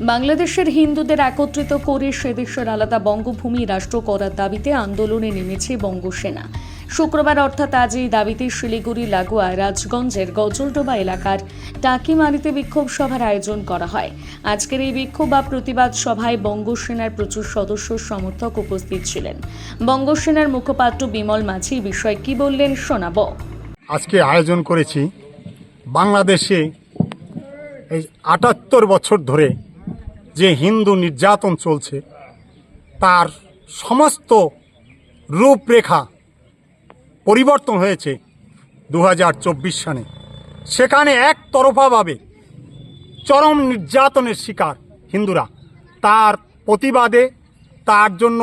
বাংলাদেশের হিন্দুদের একত্রিত করে সে দেশের আলাদা বঙ্গভূমি রাষ্ট্র করার দাবিতে আন্দোলনে নেমেছে বঙ্গসেনা। শুক্রবার অর্থাৎ আজ এই দাবিতে শিলিগুড়ি, লাগোয়া, রাজগঞ্জের গজলডোবা এলাকার টাকিমারিতে বিক্ষোভ সভার আয়োজন করা হয়। আজকের এই বিক্ষোভ বা প্রতিবাদ সভায় বঙ্গসেনার প্রচুর সদস্য, সমর্থক উপস্থিত ছিলেন। বঙ্গসেনার মুখপাত্র বিমল মাঝি বিষয়ে কি বললেন শোনাবো। আজকে আয়োজন করেছি বাংলাদেশে এই আটাত্তর বছর ধরে যে হিন্দু নির্যাতন চলছে, তার সমস্ত রূপরেখা পরিবর্তন হয়েছে দু সালে। সেখানে একতরফাভাবে চরম নির্যাতনের শিকার হিন্দুরা। তার প্রতিবাদে, তার জন্য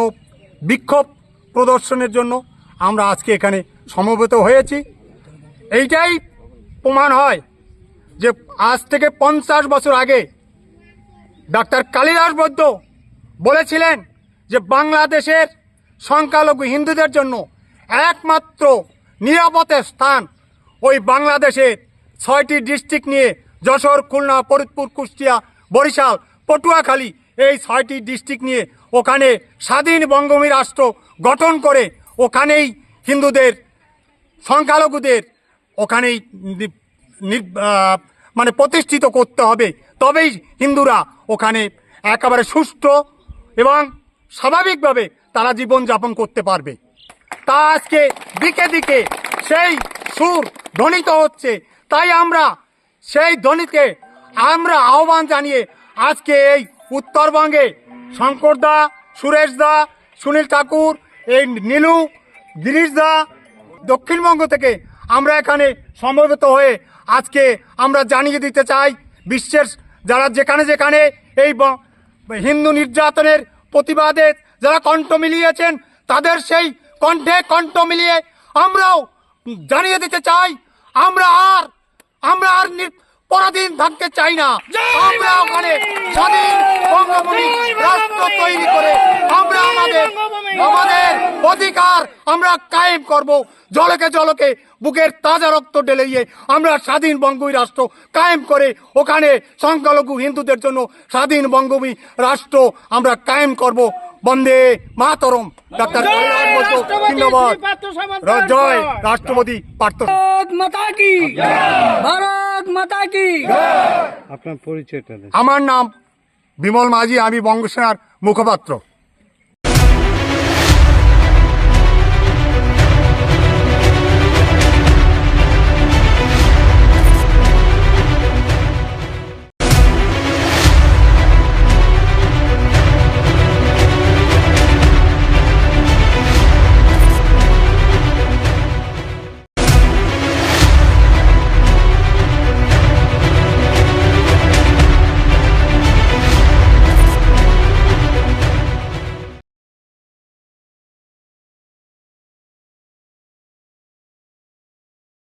বিক্ষোভ প্রদর্শনের জন্য আমরা আজকে এখানে সমবেত হয়েছি। এইটাই প্রমাণ হয় যে আজ থেকে পঞ্চাশ বছর আগে ডাক্তার কালিদাস বৈদ্য বলেছিলেন যে বাংলাদেশের সংখ্যালঘু হিন্দুদের জন্য একমাত্র নিরাপদের স্থান ওই বাংলাদেশের ছয়টি ডিস্ট্রিক্ট নিয়ে যশোর, খুলনা, ফরিদপুর, কুষ্টিয়া, বরিশাল, পটুয়াখালী এই ছয়টি ডিস্ট্রিক্ট নিয়ে ওখানে স্বাধীন বঙ্গভূমি রাষ্ট্র গঠন করে ওখানেই হিন্দুদের, সংখ্যালঘুদের ওখানেই মানে প্রতিষ্ঠিত করতে হবে। তবেই হিন্দুরা ওখানে একেবারে সুস্থ এবং স্বাভাবিকভাবে তারা জীবনযাপন করতে পারবে। তা আজকে দিকে দিকে সেই সুর ধ্বনিত হচ্ছে। তাই আমরা সেই ধ্বনিতে আমরা আহ্বান জানিয়ে আজকে এই উত্তরবঙ্গে শঙ্করদা সুরেশদা সুনীল ঠাকুর, এই নীলু গিরিশদা দক্ষিণবঙ্গ থেকে আমরা এখানে সমবেত হয়ে আজকে আমরা জানিয়ে দিতে চাই বিশ্বের যারা যেখানে যেখানে এই হিন্দু নির্যাতনের প্রতিবাদে যারা কণ্ঠ মিলিয়েছেন তাদের সেই কণ্ঠে কণ্ঠ মিলিয়ে আমরাও জানিয়ে দিতে চাই আমরা আর আমরা আর পরাধীন থাকতে চাই না। আমরা ওখানে স্বাধীন বঙ্গভূমি রাষ্ট্র তৈরি করে আমাদের আমাদের অধিকার আমরা কায়েম করব। জলকে জলকে বুকের তাজা রক্ত ঢেলে আমরা স্বাধীন বঙ্গভূমি রাষ্ট্র কায়েম করে ওখানে সংখ্যালঘু হিন্দুদের জন্য স্বাধীন বঙ্গভূমি রাষ্ট্র আমরা কায়েম করব। বন্দে মাতরম ডাক্তার ধন্যবাদ জয় রাষ্ট্রপতি পার্থ। মাতা কি? ভারত মাতা কি? আপনার পরিচয়টা আমার নাম বিমল মাঝি আমি বঙ্গসেনার মুখপাত্র।